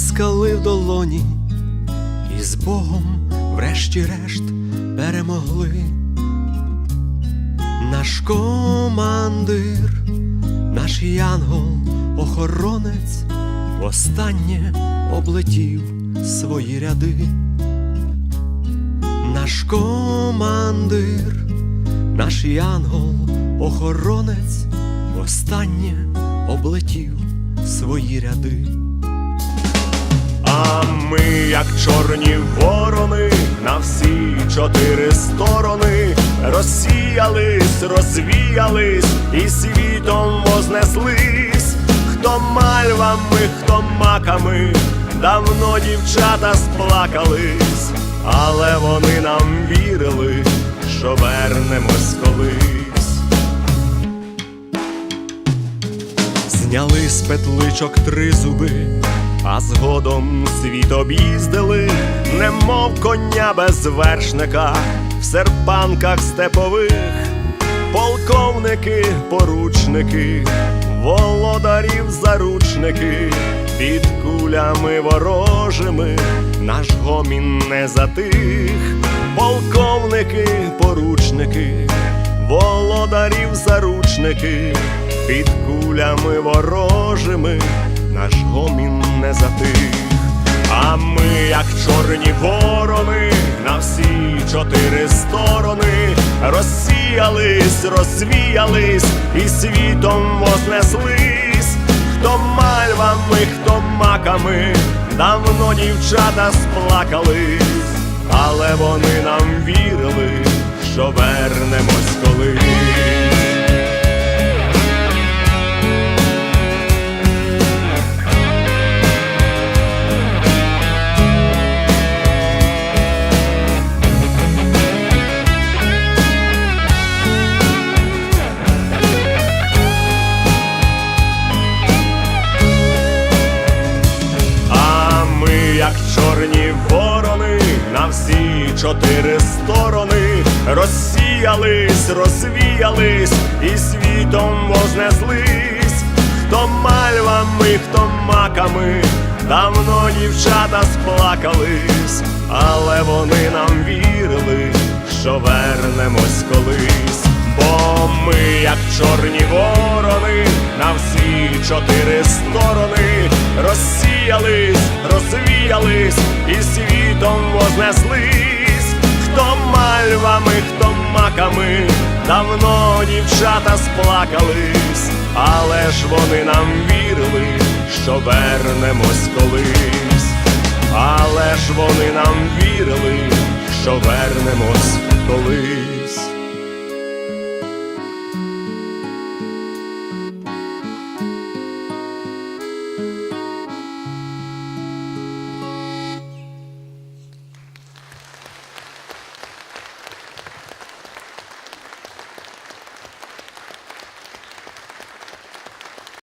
взяли в долоні, і з Богом, врешті-решт, перемогли. Наш командир, наш янгол, охоронець, востаннє облетів свої ряди. Наш командир, наш янгол, охоронець, востаннє облетів свої ряди. Як чорні ворони, на всі чотири сторони розсіялись, розвіялись і світом вознеслись. Хто мальвами, хто маками, давно дівчата сплакались, але вони нам вірили, що вернемось колись. Зняли з петличок три зуби, згодом світ об'їздили, немов коня без вершника, в серпанках степових, полковники, поручники, володарів заручники, під кулями ворожими, наш гомін не затих, полковники, поручники, володарів заручники, під кулями ворожими, наш гомін як чорні ворони, на всі чотири сторони розсіялись, розвіялись і світом вознеслись. Хто мальвами, хто маками, давно дівчата сплакались, але вони нам вірили, що вернемось колись. Чорні ворони, на всі чотири сторони розсіялись, розвіялись і світом вознеслись. Хто мальвами, хто маками, давно дівчата сплакались, але вони нам вірили, що вернемось колись. Бо ми, як чорні ворони, на всі чотири сторони розсіялись, розвіялись і світом вознеслись. Хто мальвами, хто маками, давно дівчата сплакались, але ж вони нам вірили, що вернемось колись, але ж вони нам вірили, що вернемось.